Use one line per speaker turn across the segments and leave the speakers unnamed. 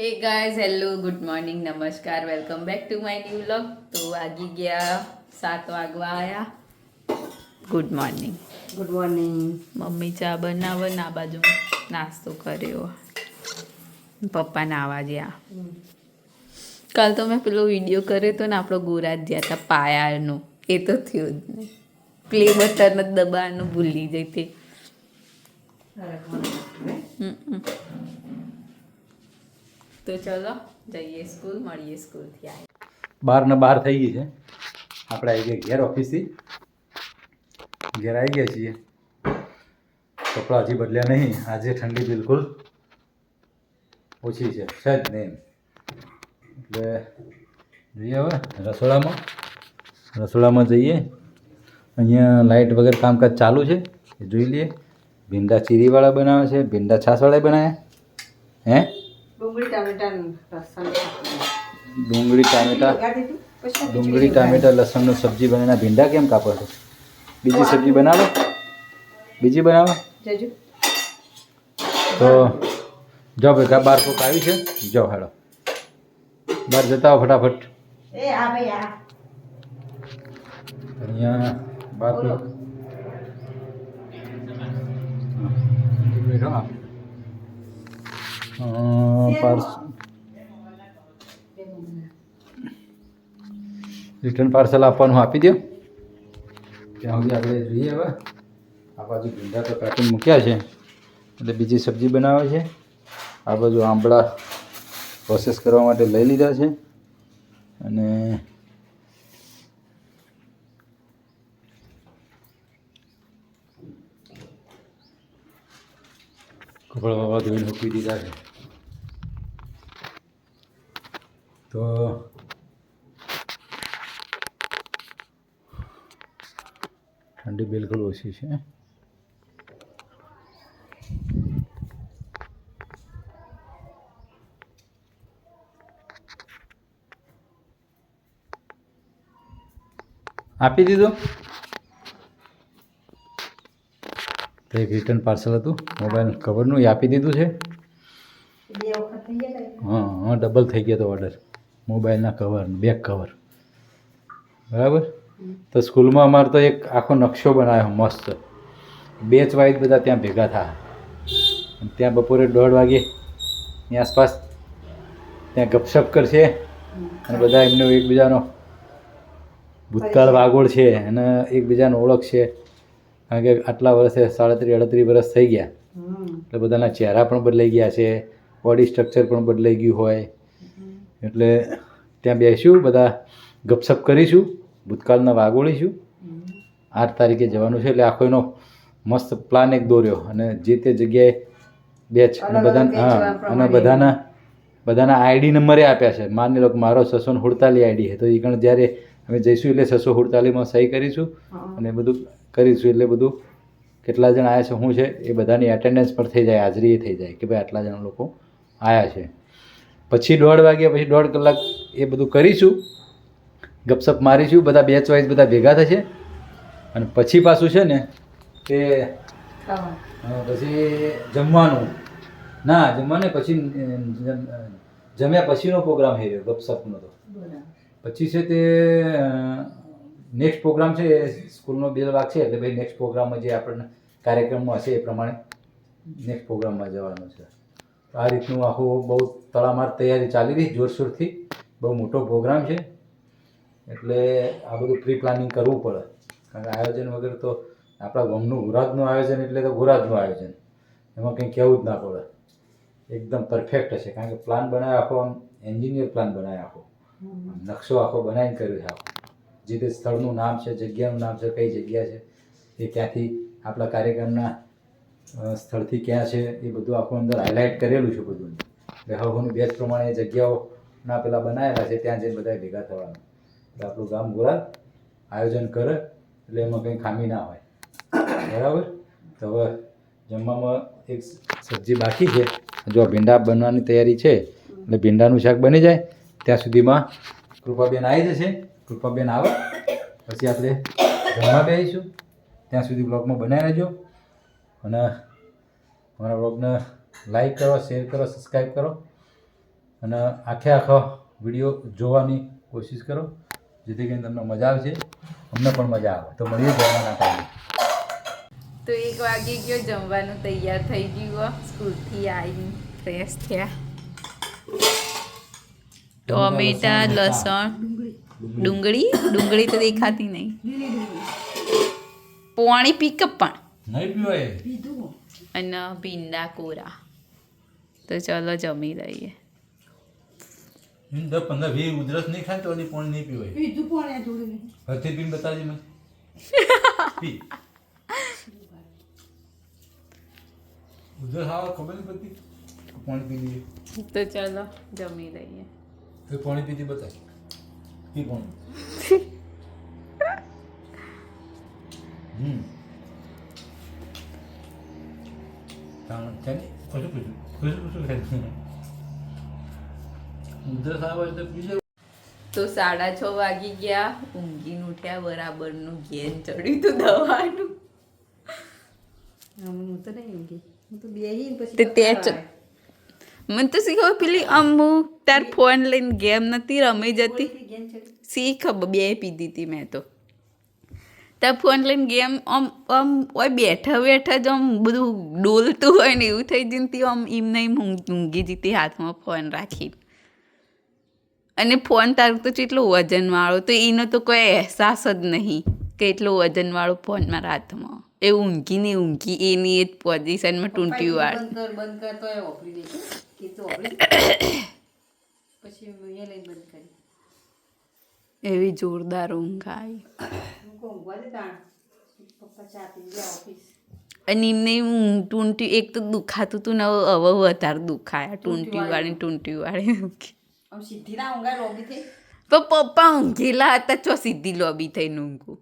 Hey guys hello good morning નમસ્કાર welcome back to my new vlog તો વાગી ગયા સાત વાગવા આવ્યા good morning
good morning
mummy ચા બનાવે ને આ બાજુ નાસ્તો કર્યો પપ્પા નાવા ગયા કાલ તો મેં પેલો વીડિયો કર્યો તો ને આપણો ગોરાજ ગયા હતા પાયાનો એ તો થયું જ નહીં પ્લે બટન જ દબાવવાનું ભૂલી જઈ તે હમ. તો ચલો જઈએ સ્કૂલ, મળીએ સ્કૂલથી આવી
બાર ને બાર થઈ ગઈ છે. આપણે આવી ગયા ઘેર ઓફિસથી ઘેર આવી ગયા છીએ. કપડાં હજી બદલ્યા નહીં. આજે ઠંડી બિલકુલ ઓછી છે. છે જ નહીં એટલે જોઈએ હવે, રસોડામાં. રસોડામાં જઈએ. અહીંયા લાઇટ વગર કામકાજ ચાલુ છે. એ જોઈ લઈએ. ભીંડા ચીરીવાળા બનાવે છે. ભીંડા છાસવાળા બનાવ્યા. હે?
ડુંગળી ટામેટાનું લસણ
ડુંગળી ટામેટા? ડુંગળી ટામેટા લસણનું સબ્જી બનાવીને ભીંડા કેમ કાપો છો? બીજી સબ્જી બનાવો. બીજી બનાવો. તો જો ભાઈ બાર કોક આવી છે. જો હાડો બહાર જતા આવો ફટાફટ. અહીંયા બાર કોક. બેઠો રિટર્ન પાર્સલ આપવાનું આપી દો ત્યાં સુધી આપણે જોઈએ હવે. આ બાજુ ભીંડા તો કાઢીને મૂક્યા છે. એટલે બીજી સબ્જી બનાવે છે. આ બાજુ આંબળા પ્રોસેસ કરવા માટે લઈ લીધા છે. અને કપડા બાબા ધોઈને મૂકી દીધા છે. તો ઠંડી બિલકુલ ઓછી છે. આપી દીધું? તો એક રિટર્ન પાર્સલ હતું મોબાઈલ કવરનું એ આપી દીધું છે? હા હા ડબલ થઈ ગયો તો ઓર્ડર મોબાઈલના કવર બેક કવર બરાબર? તો સ્કૂલમાં અમારે તો એક આખો નકશો બનાવ્યો મસ્ત. બેચ વાઇઝ બધા ત્યાં ભેગા થયા. ત્યાં બપોરે દોઢ વાગે ની આસપાસ ત્યાં ગપશપ કરશે અને બધા એમને એકબીજાનો ભૂતકાળ વાગોળ છે અને એકબીજાને ઓળખશે. કારણ કે આટલા વર્ષે સાડત્રીસ અડત્રીસ વર્ષ થઈ ગયા. એટલે બધાના ચહેરા પણ બદલાઈ ગયા છે બોડી સ્ટ્રક્ચર પણ બદલાઈ ગયું હોય. એટલે ત્યાં બેસીશું બધા ગપસપ કરીશું ભૂતકાળના વાગોળીશું આઠ તારીખે જવાનું છે એટલે આખો એનો મસ્ત પ્લાન એક દોર્યો અને જે તે જગ્યાએ બેચ અને
અલગ અલગ
બધા હા અને બધાના બધાના આઈડી નંબરે આપ્યા છે. માની લો કે મારો છસો ને સુડતાલીસ આઈડી છે. તો એ ગણ જ્યારે અમે જઈશું એટલે છસો હુડતાલીમાં સહી કરીશું અને બધું કરીશું એટલે બધું કેટલા જણ આવ્યા છે શું છે એ બધાની એટેન્ડન્સ પર થઈ જાય હાજરી એ થઈ જાય કે ભાઈ આટલા જણા લોકો આવ્યા છે. પછી દોઢ વાગ્યા પછી દોઢ કલાક એ બધું કરીશું. ગપસપ મારીશું. બધા બેચ વાઇઝ બધા ભેગા થશે. અને પછી પાછું છે ને તે પછી જમવાનું. ના જમવાને પછી જમ્યા પછીનો પ્રોગ્રામ છે ગપસપનો તો.
બરાબર.
પછી છે તે નેક્સ્ટ પ્રોગ્રામ છે સ્કૂલનો બેલ વાગશે એટલે ભાઈ નેક્સ્ટ પ્રોગ્રામમાં જે આપણને કાર્યક્રમમાં હશે એ પ્રમાણે નેક્સ્ટ પ્રોગ્રામમાં જવાનું છે. આ રીતનું આખું બહુ તડામાર તૈયારી ચાલી રહી જોરશોરથી. બહુ મોટો પ્રોગ્રામ છે. એટલે આ બધું પ્રી પ્લાનિંગ કરવું પડે. કારણ કે આયોજન વગર તો આપણા ગામનું ગુરાજનું આયોજન એટલે તો ગુરાજનું આયોજન. એમાં કંઈ કહેવું જ ના પડે. એકદમ પરફેક્ટ હશે. કારણ કે પ્લાન બનાવ્યો આખો આમ એન્જિનિયર પ્લાન બનાવ્યો આખો નકશો આખો બનાવીને કર્યો છે આખો. જે તે સ્થળનું નામ છે, જગ્યાનું નામ છે, કઈ જગ્યા છે, એ ક્યાંથી આપણા કાર્યક્રમના સ્થળથી ક્યાં છે, એ બધું આખું અંદર હાઇલાઇટ કરેલું છે બધું. હવનું બેચ પ્રમાણે જગ્યાઓના પેલા બનાવેલા છે, ત્યાં જઈને બધા ભેગા થવાનું. એટલે આપણું ગામ ગોળા આયોજન કરે, એટલે એમાં કંઈ ખામી ના હોય. બરાબર? તો હવે જમવામાં એક સબ્જી બાકી છે. જો ભીંડા બનવાની તૈયારી છે, એટલે ભીંડાનું શાક બની જાય, ત્યાં સુધીમાં કૃપાબેન આવી જશે. કૃપાબેન આવે, પછી આપણે જમવા બેસીશું. ત્યાં સુધી બ્લોગમાં બનાવી રહેજો. અને મારા બ્લોગને લાઈક કરો શેર કરો સબસ્ક્રાઈબ કરો. અને આખે આખો વીડિયો જોવાની કોશિશ કરો જેથી કરીને તમને મજા આવશે. અમને પણ મજા આવે. તો મળીએ જવાના ટાઈમે.
તો એક વાગે ગયો જમવાનું તૈયાર થઈ ગયું. સ્કૂલથી આવીને ફ્રેશ થયા. ટોમેટા લસણ. ડુંગળી. ડુંગળી? તો દેખાતી નહીં. પોણી પીકઅપ પણ.
નહીં પીવાય.
પીધું.
અને ભીંડા કોરા. તો ચલો જમી લઈએ.
દસ પંદર વીસ ઉધરસ નહીં ખાય તો પાણી નહીં પીવાય.
પીધું પણ થોડું
હરથી પીને બતાવજે મને. પી. ઉધરસ આવે ખબર નહીં પડતી? પાણી પી લઈએ.
તો ચાલો જમી લઈએ.
તો પાણી પીતી બતાવ પી પાણી. હમ. કશું કશું કશું કશું ખાય ઉધરસ આવે તો પી
તો સાડા છ વાગી ગયા. ઊંઘીને ઉઠ્યા બરાબરનું ઘેન ચડ્યું તું દવાનું.
હું તો નહીં ઊંઘી. હું તો બેહી પછી
તે તે મને તો શી પેલી અમુક તાર ફોન લઈને ગેમ નથી રમી જતી? શીખ ખબર? બે પીધી હતી મેં તો. તાર ફોન લઈને ગેમ આમ આમ ઓય બેઠા બેઠા જ આમ બધું ડોલતું હોય ને એવું થઈ જઈને તી આમ એમ નહીં ઊંઘી જતી હાથમાં ફોન રાખી અને ફોન તારું તો કેટલો વજનવાળો તો એનો તો કોઈ અહેસાસ જ નહીં કે એટલો વજનવાળો ફોન મારા હાથમાં. એ ઊંઘી ને ઊંઘી એની એ જ પોઝિશનમાં ટૂંટી વાળ.
બંધ કર બંધ કર તો એ વાપરી દે. કે તો પછી એ લઈને બંધ કરી.
એવી જોરદાર ઊંઘ આવી.
હું
અને એમને ઊંઘ ટૂંટી એક તો દુખાતું હતું ને હવે હવે વધારે દુખાયા ટૂંટી વાળી ટૂંટી વાળી
સીધી ના ઊંઘા લોબી થઈ?
તો પપ્પા ઊંઘેલા હતા ચો સીધી લોબી થઈને ઊંઘું.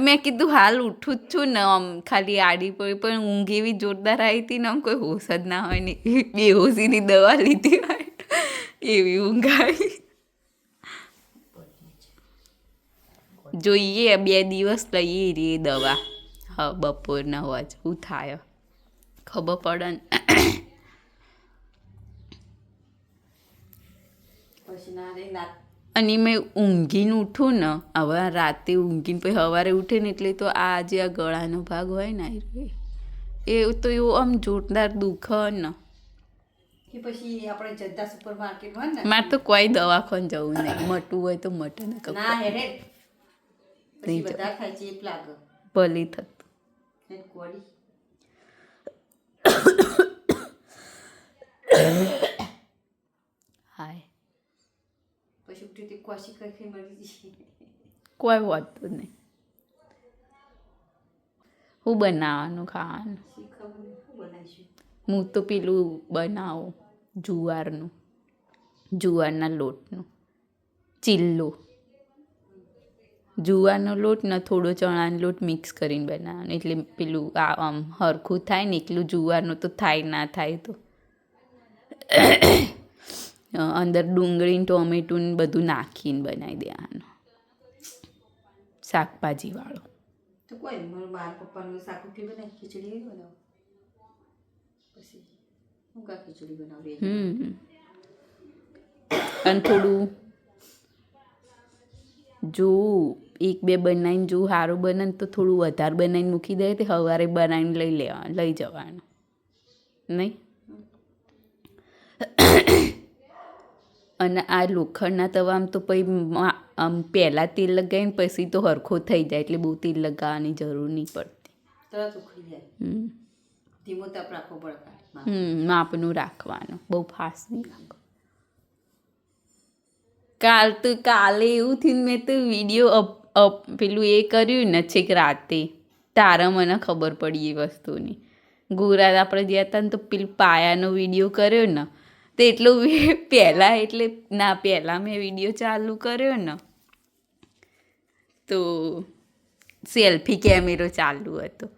મેં કીધું હાલ ઉઠું જ છું ને આમ ખાલી આડી પડી પણ ઊંઘ એવી જોરદાર આવી હતી ને આમ કોઈ હોશ જ ના હોય ને બેહોશીની દવા લીધી હોય એવી ઊંઘ આવી. જોઈએ બે દિવસ લઈએ રે દવા. હા બપોરના હોવા શું થાય? ખબર પડે ને. અને મેં ઊંઘીને ઉઠું ને હવે રાતે ઊંઘીને પછી સવારે ઉઠે ને એટલે તો આ જે આ ગળાનો ભાગ હોય ને એ તો એવું આમ જોરદાર દુઃખ ને
પછી આપણે જનતા સુપર માર્કેટ
મારે તો કોઈ દવાખાને જવું નહીં મટવું હોય તો મટે ને નહીં
લાગે
ભલી થતું. હાય.
પછી કોશી કઈ કઈ મળી
કોઈ હોતું નહીં. હું બનાવવાનું ખાવાનું? હું તો પેલું બનાવું જુવારનું. જુવારના લોટનું. ચીલ્લો. જુવારનો લોટ ને થોડો ચણાનો લોટ મિક્સ કરીને બનાવવાનો. એટલે પેલું આ આમ હરખું થાય ને એટલું જુવારનું તો થાય ના થાય તો. અંદર ડુંગળી ને ટોમેટું ને બધું નાખીને બનાવી દેવાનું. શાકભાજીવાળો.
તો કોઈ મારું મારા પપ્પાનું શાક રોટલી બનાવી ખીચડી બનાવું. પછી હું કા ખીચડી બનાવું
હમ. અને થોડું જો એક બે બનાવીને જો સારું બને ને તો થોડું વધારે બનાવીને મૂકી દે તે સવારે બનાવીને લઈ લેવા લઈ જવાનું. નહીં? અને આ લોખંડના તવામાં તો પછી આમ પહેલાં તેલ લગાવીને પછી તો હરખો થઈ જાય એટલે બહુ તેલ લગાવવાની જરૂર નહીં પડતી. હમ. માપનું રાખવાનું. બહુ ફાસ્ટ નહીં રાખવાનું કાલ તો કાલે એવું થયું મેં તો વીડિયો અપ પેલું એ કર્યું ને છેક રાતે. તારા મને ખબર પડી એ વસ્તુની. ગુજરાત આપણે ગયા હતા ને તો પેલું પાયાનો વીડિયો કર્યો ને. તો એટલો પહેલાં એટલે ના પહેલાં મેં વીડિયો ચાલુ કર્યો ને. તો સેલ્ફી કેમેરો ચાલુ હતો.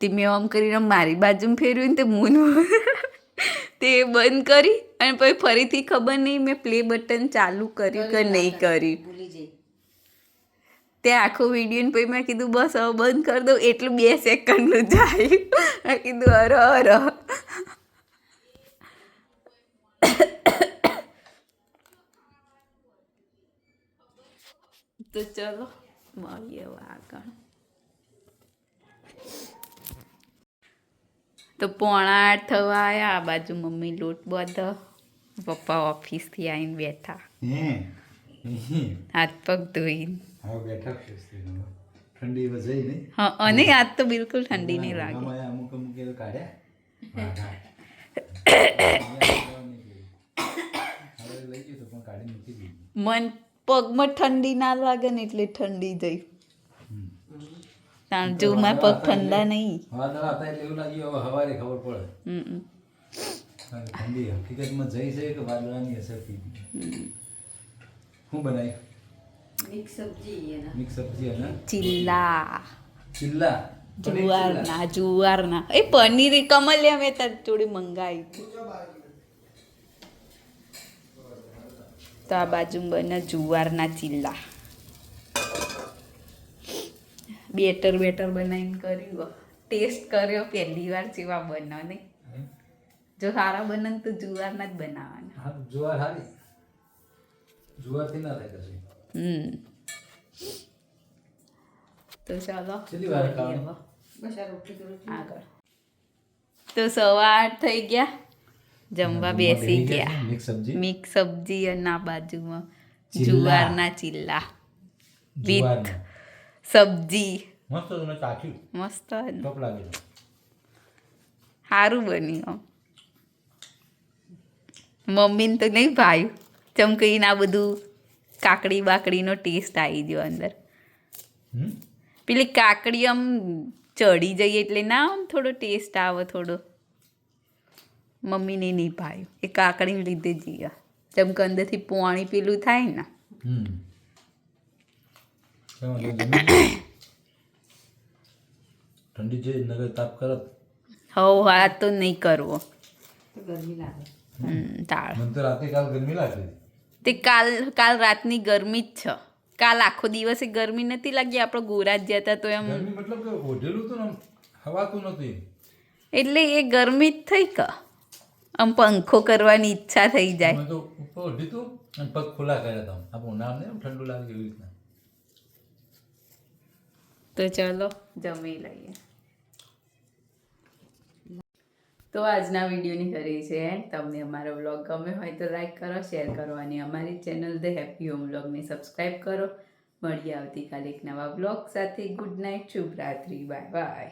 તે મેં આમ કરીને મારી બાજુમાં ફેરવ્યું ને તે મૂન તે બંધ કરી અને પછી ફરીથી ખબર નહીં મેં પ્લે બટન ચાલુ કર્યું કે નહીં કર્યું. તે આખું વિડીયોને પછી મેં કીધું, બસ, હવે બંધ કરી દઉં. એટલું બે સેકન્ડનું જાય. મેં કીધું, અર અર. તો ચલો, મળીએ આગળ. તો પોણા આઠ થવા આવ્યા આ બાજુ મમ્મી લોટ બધા. પપ્પા ઓફિસથી આવીને બેઠા. હાથ પગ
છે ઠંડી વજાઈ નહીં.
હા અને આજ તો બિલકુલ ઠંડી નહીં લાગે.
અમુક અમુક એ કાઢ્યા.
મન પગમાં ઠંડી ના લાગે ને એટલે ઠંડી જઈ. તાણ જો મારા પગ ઠંડા નહીં.
વાદળા હતા એટલે એવું લાગ્યું હવે હવારે ખબર પડે. ઠંડી હકીકતમાં જઈ છે કે વાદળાની અસરથી શું બનાવી
મિક્સ સબ્જી એના.
મિક્સ સબ્જી અને?
ચિલ્લા.
ચિલ્લા.
જુવારના જુવારના. એ પનીર કમલિયા મેં તાર જોડે મંગાવી તો આ બાજુ બને જુવારના ચિલ્લા. બેટર બેટર બનાવીને કર્યું. ટેસ્ટ કર્યો પહેલી વાર જેવા બનો ને જો સારા બને ને તો જુવારના જ બનાવવાના.
જુવાર હારી. જુવારથી ના થાય કશું.
હમ. તો ચાલો.
કેટલી વાર ખાવાનું?
બસ આ રોટલી તો રોટલી.
આગળ. તો સવા આઠ થઈ ગયા. જમવા બેસી ગયા
મિક્સ સબ્જી.
મિક્સ સબ્જી અને આ બાજુમાં જુવારના ચિલ્લા.
વિથ
સબ્જી.
મસ્ત તમે ચાખ્યું.
મસ્ત
ટોપ લાગે
સારું બન્યું. મમ્મીને તો નહીં ભાવ્યું ચમકીને આ બધું કાકડી બાકડીનો ટેસ્ટ આવી ગયો અંદર.
હમ?
પેલી કાકડી આમ ચડી જઈએ એટલે ના આમ થોડો ટેસ્ટ આવે થોડો. મમ્મીને નહીં ભાવ્યું એ કાકડીને લીધે જઈએ જેમ કે અંદરથી પોણી પેલું થાય ને.
ઠંડી છે નગર તાપ કરત
હવ આ તો નહીં કરવો.
ગરમી લાગે.
હમ, તાળ.
મને તો રાતે કાલ ગરમી હતી.
તે કાલ કાલ રાતની ગરમી જ છે. કાલ આખો દિવસે ગરમી નથી લાગી આપણે ગોરા જ જતા તો એમ
મતલબ કે ઓઢેલું તો હવાતું નથી.
એટલે એ ગરમી જ થઈ કે? આમ પંખો કરવાની ઈચ્છા થઈ જાય.
તો ઉપર ઓઢી હતું અને પગ ખુલ્લા કર્યા હતા આમ ઉનાળામાં નહીં ઠંડુ લાગે એવી રીતના.
તો ચાલો જમી લઈએ. તો આજના વિડીયોની કરી છે તમને અમારો વ્લોગ ગમ્યો હોય તો લાઈક કરો, શેર કરો અને અમારી ચેનલ ધ હેપી હોમ વ્લોગને સબસ્ક્રાઈબ કરો. મળીએ આવતીકાલે એક નવા વ્લોગ સાથે. ગુડ નાઇટ શુભરાત્રી બાય બાય.